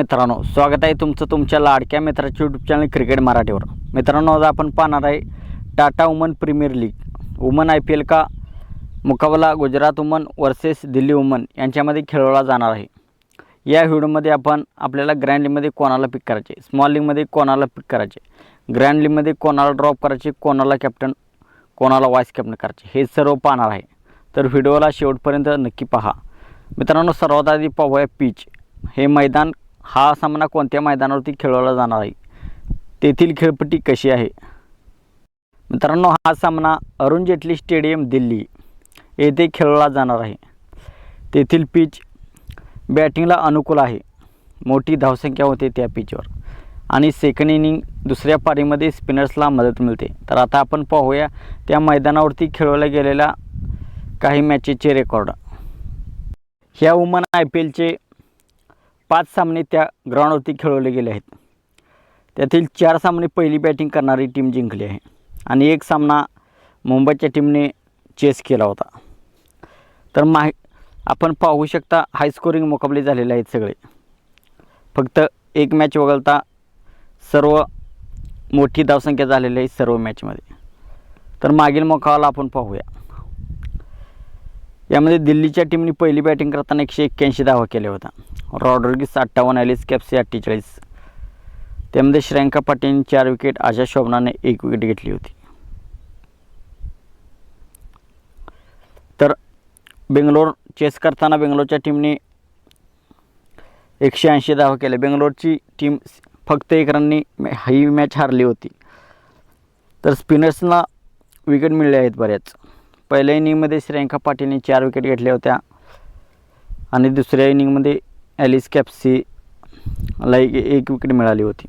मित्रांनो स्वागत आहे तुमचं तुमच्या लाडक्या मित्राच्या यूट्यूब चॅनल क्रिकेट मराठीवर. मित्रांनो आज आपण पाहणार आहे Tata woman premier league. Woman I P L का मुकाबला Gujarat woman versus Delhi woman यांच्यामध्ये खेळवला जाणार आहे. या व्हिडिओमध्ये आपण आपल्याला ग्रँड लीगमध्ये कोणाला पिक करायचे स्मॉल लीगमध्ये कोणाला पिक करायचे ग्रँड लीगमध्ये कोणाला ड्रॉप करायचे कोणाला कॅप्टन कोणाला वाईस कॅप्टन करायचे हे सर्व पाहणार आहे. तर व्हिडिओला शेवटपर्यंत नक्की पहा. मित्रांनो सर्वात आधी पाहूया पीच हे मैदान हा सामना कोणत्या मैदानावरती खेळवला जाणार आहे? तेथील खेळपट्टी कशी आहे? मित्रांनो हा सामना अरुण जेटली स्टेडियम दिल्ली येथे खेळवला जाणार आहे. तेथील पिच बॅटिंगला अनुकूल आहे. मोठी धावसंख्या होते त्या पिचवर. आणि सेकंड इनिंग दुसऱ्या पारीमध्ये स्पिनर्सला मदत मिळते. तर आता आपण पाहूया त्या मैदानावरती खेळवल्या गेलेल्या काही मॅचेसचे रेकॉर्ड ह्या वुमन आय पी एलचे पाच सामने त्या ग्राउंडवरती खेळवले गेले आहेत. त्यातील चार सामने पहिली बॅटिंग करणारी टीम जिंकली आहे. आणि एक सामना मुंबईच्या टीमने चेस केला होता. तर मा आपण पाहू शकता हायस्कोरिंग मुकाबले झालेले आहेत सगळे. फक्त एक मॅच वगळता सर्व मोठी धावसंख्या झालेली आहे सर्व मॅचमध्ये तर मागील मुकाबला आपण पाहूया. यामध्ये दिल्लीच्या टीमने पहिली बॅटिंग करताना एकशे एक्क्याऐंशी धावा केल्या होत्या. रॉड्रिगिस अठ्ठावन्न ॲलिस कॅप्सी अठ्ठेचाळीस त्यामध्ये श्रेयांका पाटीलने चार विकेट आशा शोभनाने एक विकेट घेतली होती. तर बेंगलोर चेस करताना बेंगलोरच्या टीमने एकशे ऐंशी धावा केल्या. बेंगलोरची टीम फक्त एक रननी ही मॅच हारली होती. तर स्पिनर्सना विकेट मिळले आहेत बऱ्याच पहिल्या इनिंगमध्ये श्रेयांका पाटीलने चार विकेट घेतल्या होत्या. आणि दुसऱ्या इनिंगमध्ये ॲलिस कॅप्सीला एक एक विकेट मिळाली होती.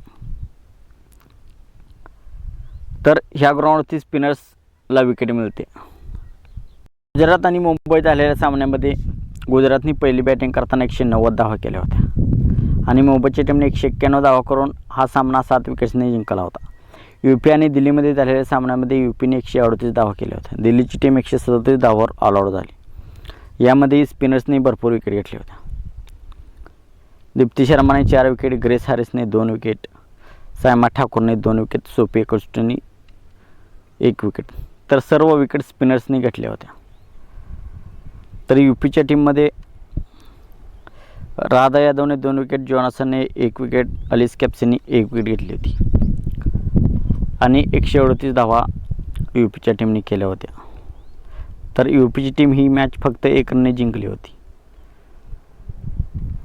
तर ह्या ग्राउंडवरती स्पिनर्सला विकेट मिळते. गुजरात आणि मुंबईत झालेल्या सामन्यामध्ये गुजरातनी पहिली बॅटिंग करताना एकशे नव्वद धावा केल्या होत्या. आणि मुंबईच्या टीमने एकशे एक्क्याण्णव धावा करून हा सामना सात विकेट्सने जिंकला होता. यू पी आणि दिल्लीमध्ये झालेल्या सामन्यामध्ये यू पीने एकशे अडतीस धावा केल्या होत्या. दिल्लीची टीम एकशे सदतीस धावावर ऑल झाली. यामध्ये स्पिनर्सने भरपूर विकेट घेतल्या होत्या दीप्ती शर्माने चार विकेट ग्रेस हॅरिसने दोन विकेट सायमा ठाकूरने दोन विकेट सोपी कोस्टनी एक विकेट तर सर्व विकेट स्पिनर्सने घेतल्या होत्या. तर यू पीच्या टीममध्ये राधा यादवने दोन विकेट जॉनसनने एक विकेट अलिस कॅप्सीने एक विकेट घेतली होती. आणि एकशे अडतीस धावा यू पीच्या टीमने केल्या होत्या. तर यू पीची टीम ही मॅच फक्त एक रनने जिंकली होती.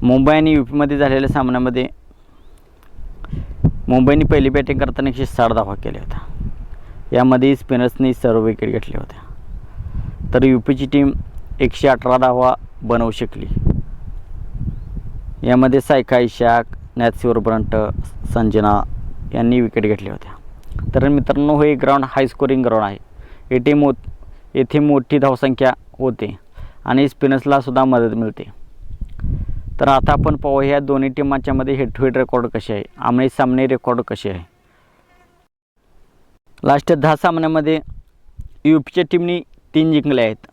मुंबई आणि यू पीमध्ये झालेल्या सामन्यामध्ये मुंबईने पहिली बॅटिंग करताना एकशे साठ धावा केल्या होत्या. यामध्ये स्पिनर्सनी सर्व विकेट घेतल्या होत्या. तर यू पीची टीम एकशे अठरा धावा बनवू शकली. यामध्ये Saika Ishaque Nat Sciver Brunt Sanjana यांनी विकेट घेतल्या होत्या. तर मित्रांनो हे ग्राउंड हाय स्कोरिंग ग्राउंड आहे. येथे मो येथे मोठी धावसंख्या होते आणि स्पिनर्सला सुद्धा मदत मिळते. तर आता आपण पाहू ह्या दोन्ही टीमांच्यामध्ये हेड टू हेड रेकॉर्ड कसे आहे? आमने सामने रेकॉर्ड कसे आहे? लास्ट दहा सामन्यामध्ये यू पीच्या टीमनी तीन जिंकले आहेत.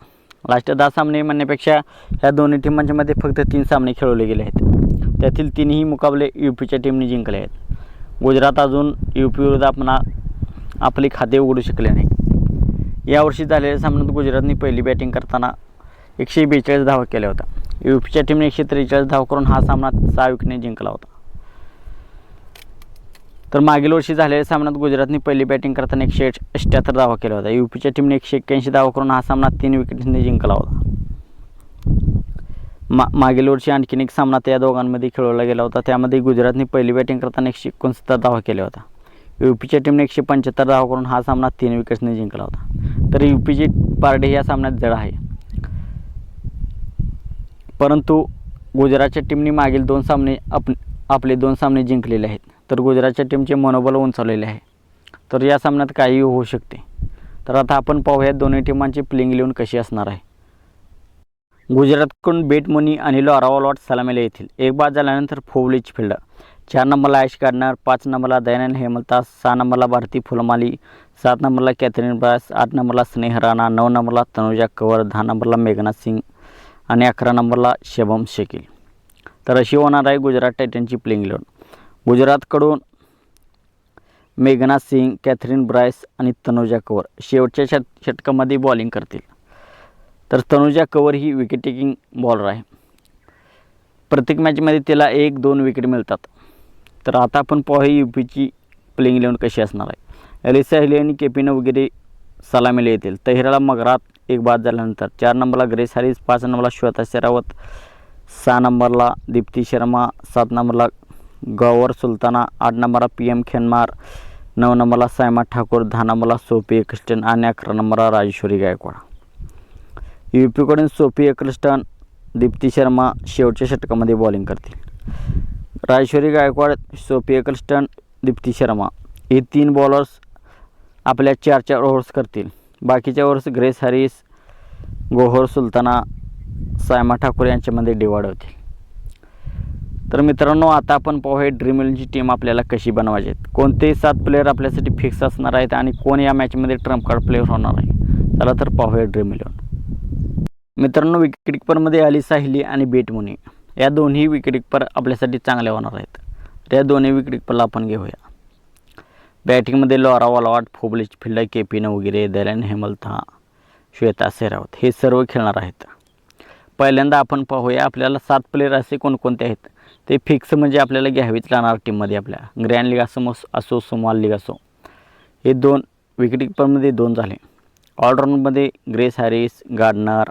लास्ट दहा सामने म्हणण्यापेक्षा ह्या दोन्ही टीमांच्यामध्ये फक्त तीन सामने खेळवले गेले आहेत. त्यातील तीनही मुकाबले यू पीच्या टीमने जिंकले आहेत. गुजरात अजून यू पी विरुद्ध आपण आपले खाते उघडू शकले नाही. यावर्षी झालेल्या सामन्यात गुजरातने पहिली बॅटिंग करताना एकशे बेचाळीस धावा केल्या होत्या. यू पीच्या टीमने एकशे त्रेचाळीस धाव करून हा सामना सहा विकने जिंकला होता. तर मागील वर्षी झालेल्या सामन्यात गुजरातने पहिली बॅटिंग करताना एकशे अठ्ठ्याहत्तर धावा केला होता यू पीच्या टीमने एकशे एक्क्याऐंशी धावा करून हा सामना तीन विकेटने जिंकला होता. मा मागील वर्षी आणखीन एक सामना त्या दोघांमध्ये खेळवला गेला होता. त्यामध्ये गुजरातने पहिली बॅटिंग करताना एकशे एकोणसत्तर धावा केल्या होता यू पीच्या टीमने एकशे पंच्याहत्तर धावा करून हा सामना तीन विकेट्सने जिंकला होता. तर यू पीची पार्टी या सामन्यात जड आहे. परंतु गुजरातच्या टीमने मागील दोन सामने आप आपले दोन सामने जिंकलेले आहेत. तर गुजरातच्या टीमचे मनोबल उंचावलेले आहे. तर या सामन्यात काहीही होऊ शकते. तर आता आपण पाहूया दोन्ही टीमांची प्लेइंग लिहून कशी असणार आहे. गुजरातकडून बेट आणि आणि लॉरावॉलॉट सलामीला येथील. एक बाद झाल्यानंतर फोवलीच फिल्डर चार नंबरला आयश काढणार पाच नंबरला दयानंद हेमलता सहा नंबरला भारती फुलमाली सात नंबरला कॅथरीन ब्रास आठ नंबरला स्नेह राणा नऊ नंबरला तनुजा कवर दहा नंबरला मेघनाथ सिंग आणि अकरा नंबरला शबम शकील तर अशी होणार आहे गुजरात टायटनची प्लेइंग इलेवन गुजरातकडून मेघना सिंग कॅथरीन ब्रायस आणि तनुजा कवर शेवटच्या षट षटकामध्ये बॉलिंग करतील. तर तनुजा कवर ही विकेट टेकिंग बॉलर आहे. प्रत्येक मॅचमध्ये तिला एक दोन विकेट मिळतात. तर आता आपण पाहू यू पीची प्लेइंग इलेवन कशी असणार आहे. एलिसा हेली आणि केपिन वगैरे सलामीला येतील. तहिराला मगरात एक बाद झाल्यानंतर. चार नंबरला ग्रेस हॅरिस पाच नंबरला श्वेता शेरावत सहा नंबरला दीप्ती शर्मा सात नंबरला गौर सुलताना आठ नंबरला पी एम खेनमार नऊ नंबरला सायमा ठाकूर दहा नंबरला सोपी एकस्टन आणि अकरा नंबरला राजेश्वरी गायकवाड. यू पीकडून सोपी एकस्टन दीप्ती शर्मा शेवटच्या षटकामध्ये बॉलिंग करतील. राजेश्वरी गायकवाड सोपी एकस्टन दीप्ती शर्मा हे तीन बॉलर्स आपल्या चार चार ओव्हर्स करतील. बाकीच्या वर्ष ग्रेस हॅरिस गोहर सुलताना सायमा ठाकूर यांच्यामध्ये डिवाइड होतील तर मित्रांनो आता आपण पाहूया ड्रीम इलेवनची टीम आपल्याला कशी बनवायची. आहेत कोणते सात प्लेयर आपल्यासाठी फिक्स असणार आहेत आणि कोण या मॅचमध्ये ट्रम्प कार्ड प्लेयर होणार आहे? चला तर पाहूया ड्रीम इलेवन मित्रांनो विकेटकीपरमध्ये आली अली साहिली आणि बेट मुनी. या दोन्ही विकेटकीपर आपल्यासाठी चांगल्या होणार आहेत. या दोन्ही विकेटकीपरला आपण घेऊया. बॅटिंगमध्ये लॉरा वॉलवाट फोबलिच फिल्डर के पी वगैरे दलन हेमलथा श्वेता सेरावत हे सर्व खेळणार आहेत. पहिल्यांदा आपण पाहूया आपल्याला सात प्लेयर असे कोणकोणते आहेत. ते फिक्स म्हणजे आपल्याला घ्यावीच लागणार टीममध्ये आपल्या. ग्रँड लीग असो असो सोमाल लीग असो. हे दोन विकेटकीपरमध्ये दोन झाले. ऑलराऊंडमध्ये Grace Harris Gardner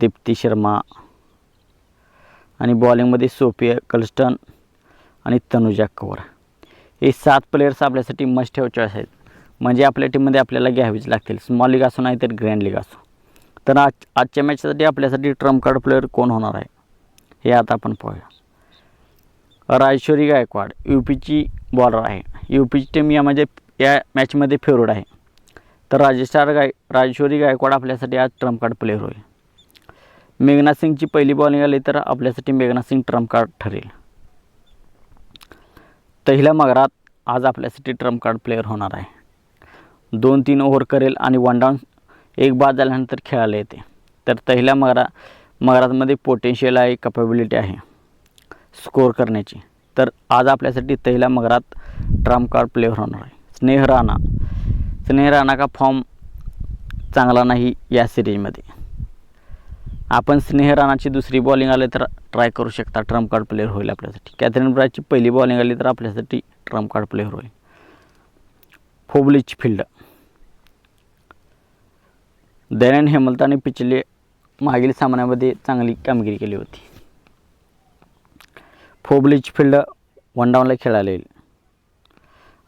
Deepti Sharma आणि बॉलिंगमध्ये सोफिया कल्स्टन आणि तनुजा कवर. हे सात प्लेयर्स आपल्यासाठी मस्ट ठेव चॉईस आहेत. म्हणजे आपल्या टीममध्ये आपल्याला घ्यावीच लागतील. स्मॉल लीग असो नाही तर ग्रँड लीग असो. तर आज आजच्या मॅचसाठी आपल्यासाठी ट्रम्प कार्ड प्लेअर कोण होणार आहे? हे आता आपण पाहूया. राजेश्वरी गायकवाड यू पीची बॉलर आहे. यू पीची टीम यामध्ये या म्हणजे, मॅचमध्ये फेवरेट आहे. तर राजेशार गाय राजेश्वरी गायकवाड आपल्यासाठी आज ट्रम्प कार्ड प्लेअर होईल. मेघना सिंगची पहिली बॉलिंग आली तर आपल्यासाठी मेघना सिंग ट्रम्प कार्ड ठरेल. तहिल्या मगरात आज आपल्यासाठी ट्रम्प कार्ड प्लेअर होणार आहे. दोन तीन ओव्हर करेल आणि वन डाऊन एक बाद झाल्यानंतर खेळायला येते. तर तहिल्या मगरा मगरातमध्ये पोटेन्शियल आहे कपॅबिलिटी आहे. स्कोअर करण्याची. तर आज आपल्यासाठी Tahlia McGrath trump card player होणार आहे. स्नेह राणा. स्नेह राणा का फॉर्म चांगला नाही या सिरीजमध्ये आपण स्नेह राणाची दुसरी बॉलिंग आली तर ट्राय करू शकता. ट्रम्प कार्ड प्लेअर होईल आपल्यासाठी. कॅथरीन ब्रायची पहिली बॉलिंग आली तर आपल्यासाठी ट्रम्प कार्ड प्लेअर होईल. फोबलिच फिल्ड दयानंद हेमलताने पिछले मागील सामन्यामध्ये चांगली कामगिरी केली होती. फोबलिच फिल्ड वन डाऊनला खेळायला येईल.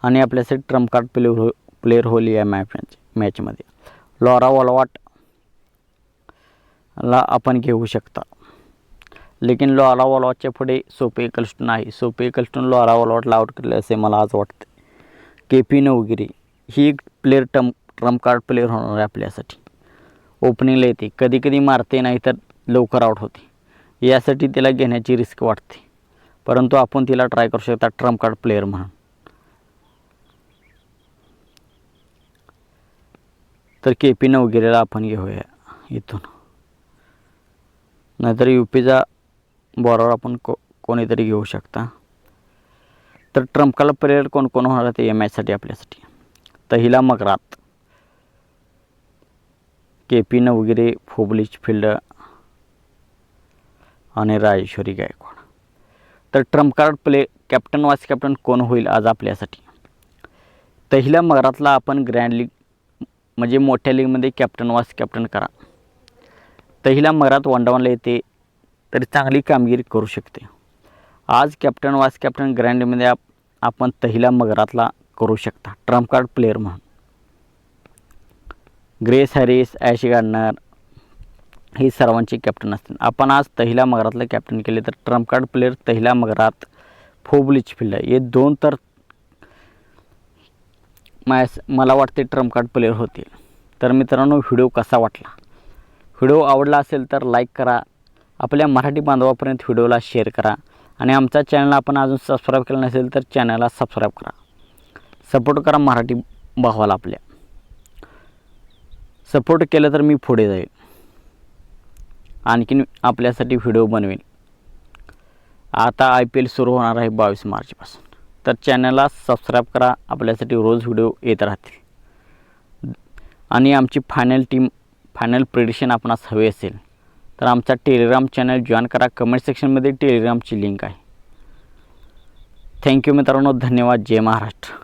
आणि आपल्यासाठी ट्रम्प कार्ड प्लेअर हो प्लेअर होईल या मॅच मॅचमध्ये लॉरा वॉलवाट ला आपण घेऊ शकता. लेकिन लॉरा वॉलवाटच्या पुढे सोपे कल्स्टन आहे सोपे कल्स्टन लॉरा वॉलवाटला आउट केले असे मला आज वाटते. के पी नवगिरी ही एक प्लेअर टम ट्रम्प कार्ड प्लेअर होणार आहे आपल्यासाठी. ओपनिंगला येते. कधी कधी मारते नाही तर लवकर आउट होते. यासाठी तिला घेण्याची रिस्क वाटते. परंतु आपण तिला ट्राय करू शकता ट्रम्प कार्ड प्लेअर म्हणून. तर के पी नवगिरीला आपण घेऊया इथून. नाहीतर यू पीचा बॉलर आपण को कोणीतरी घेऊ शकता. तर ट्रम्पकाला प्लेयर प्लेअर कोण कोण होणार ते या मॅचसाठी आपल्यासाठी. तहिला मगरात के पी नवगिरे फोबलिच फिल्ड आणि राजेश्वरी गायकवाड. तर trump card play captain vice captain कोण होईल आज आपल्यासाठी? तहिला मगरातला आपण ग्रँड लीग म्हणजे मोठ्या लीगमध्ये कॅप्टन वाईस कॅप्टन करा. तहिला मगरात वन डाऊनला येते तरी चांगली कामगिरी करू शकते. आज कॅप्टन वाईस कॅप्टन ग्रँडमध्ये आप आपण तहिला मगरातला करू शकता ट्रम्प कार्ड प्लेअर म्हणून. ग्रेस हॅरिस ॲश गार्डनर ही सर्वांची कॅप्टन असतील. आपण आज तहिला मगरातलं कॅप्टन केले तर trump card player Tahlia McGrath Phoebe Litchfield हे दोन तर मायस मला वाटते ट्रम्प कार्ड प्लेअर होतील. तर मित्रांनो व्हिडिओ कसा वाटला? व्हिडिओ आवडला असेल तर लाईक करा. आपल्या मराठी बांधवापर्यंत व्हिडिओला शेअर करा. आणि आमच्या चॅनलला आपण अजून सबस्क्राईब केला नसेल तर चॅनलला सबस्क्राईब करा. सपोर्ट करा मराठी भावाला आपल्या. सपोर्ट केलं तर मी पुढे जाईल. आणखीन आपल्यासाठी व्हिडिओ बनवेन. आता आय पी एल सुरू होणार आहे बावीस मार्चपासून. तर चॅनलला सबस्क्राईब करा. आपल्यासाठी रोज व्हिडिओ येत राहतील. आणि आमची फायनल टीम फायनल प्रिडिशन आपणास हवे असेल तर आमचा टेलिग्राम चॅनल जॉईन करा. कमेंट सेक्शनमध्ये टेलिग्रामची लिंक आहे. थँक्यू मित्रांनो. धन्यवाद. जय महाराष्ट्र.